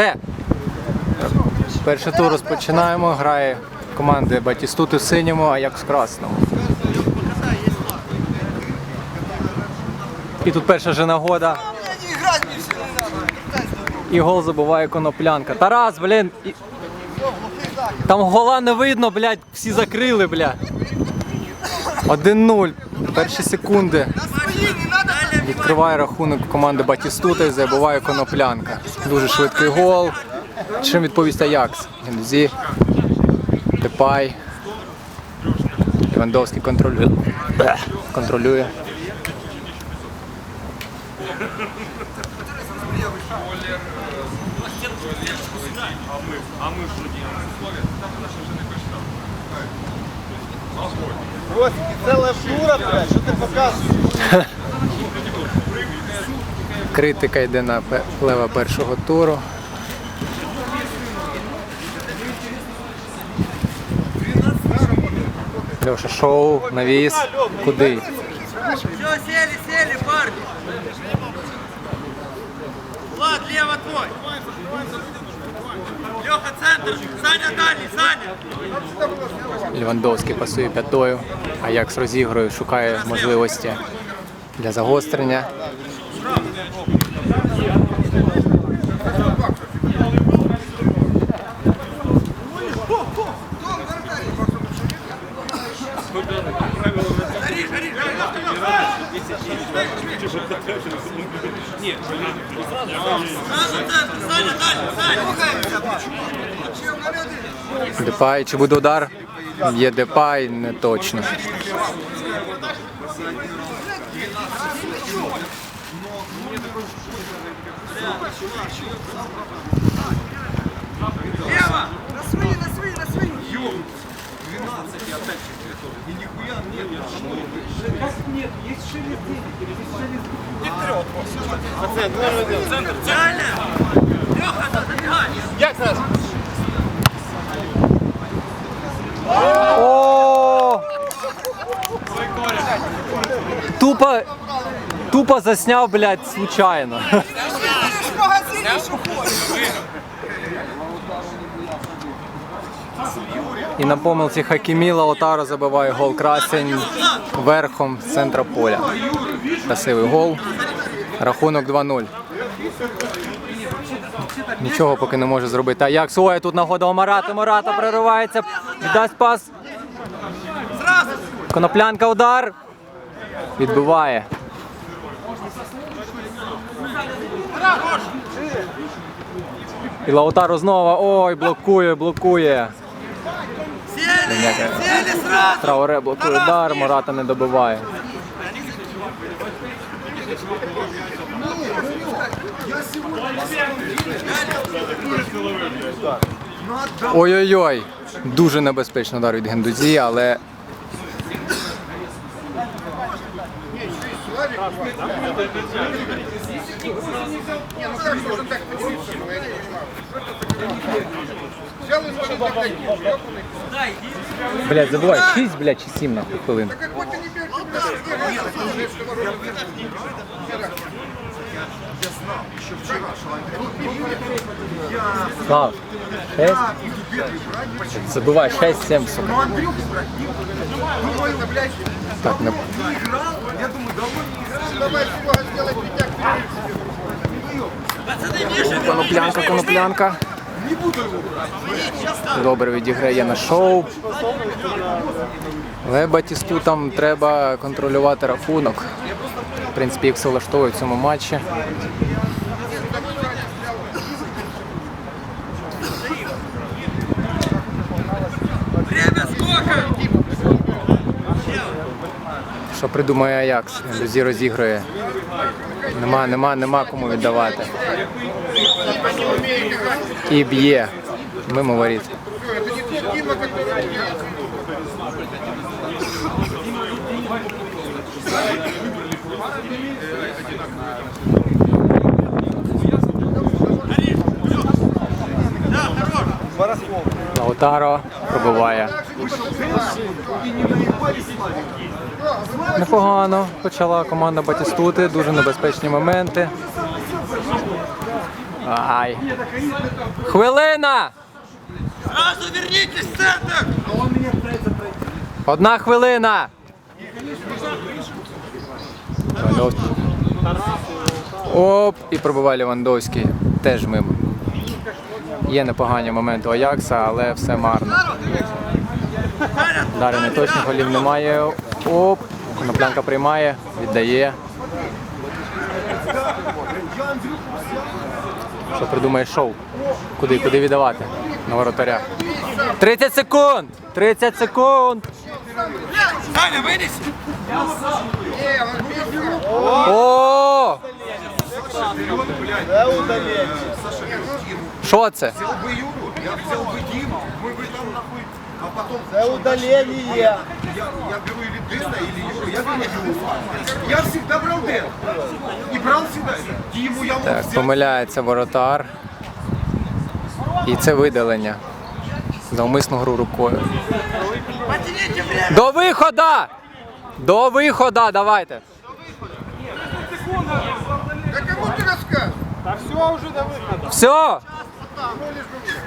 Е! Перший тур розпочинаємо. Грає команди Батістути в синьому, а як в красному. І тут перша же нагода. І гол забуває коноплянка. Тарас, блін! І... Там гола не видно, блядь, всі закрили, блядь. 1-0. Перші секунди. Відкриває рахунок команди Батістута і забуває коноплянка. Дуже швидкий гол. Чим відповість Аякс? Гендузі, Депай. Левандовський контролює. Контролює. Ростики, це левдура, блядь, що ти показуєш? Критика йде на лева першого туру. Леша шоу, навіс. Куди? Все, сели, сели, парни. Влад, лево твой. Леха, центр. Саня, дальний, Саня. Лівандовський пасує п'ятою. Аякс розігрує, шукає можливості для загострення. Саня. Депай, чи буде удар? Є Депай, не точно. Лево! На свои, на свои, на свои! Ём! 12 и опять. И нихуя нет, нет шамой. Как нет? Есть шелест. Есть шелест. И вперед, вот. Пациент, можно делать. Центр, Тупо, тупо заснял, блядь, случайно. І на помилці Хакіміла Отаро забиває гол красень верхом з центра поля. Красивий гол. Рахунок 2-0. Нічого поки не може зробити. А як Ой, тут нагода у Марата. Марата проривається. Віддасть пас. Коноплянка удар. Відбиває. І Лаутаро знову. Ой, блокує, блокує. Трауре блокує удар, Марата не добиває. Ой-ой-ой. Дуже небезпечний удар від Гендузі, але Блять, ну как можно так поделиться, но я не понимаю. Взял и забывай, 6, блядь, чи 7 нахуй хвилин. Так какой Забывай, 6, 7, сука. Ну, ну так, на... не играл, я думаю, давно Коноплянка, коноплянка. Добре відіграє на шоу. Але Батісту там треба контролювати рахунок. В принципі, їх все влаштовує в цьому матчі. Що придумає Аякс? Лузі розігрує. Нема, нема, нема кому віддавати. І б'є. Мимо воріт. Лаутаро пробиває. Непогано почала команда Батістути, дуже небезпечні моменти. Ай. Хвилина! Сразу вернитесь в центр! Одна хвилина! Оп, і пробиває Левандовський. Теж мимо. Є непогані моменти Аякса, але все марно. Далі неточних голів немає. Оп, коноплянка приймає, віддає. Що придумає шоу? Куди, куди віддавати? На воротаря. 30 секунд! 30 секунд! Саня, вынеси! О! Це удалення. Що це? Я взял бы Диму, мы бы там нахуй, а потом Це удалення. я, я беру или Дэна, или Юру, я Дэна беру. Я всегда брал Дэна. И брал всегда. Диму я мог Так, взять. помиляється воротар. І це видалення. За умисну гру рукою. Потяните время! До виходу! До виходу, давайте. Да кому ты рассказываешь? Все!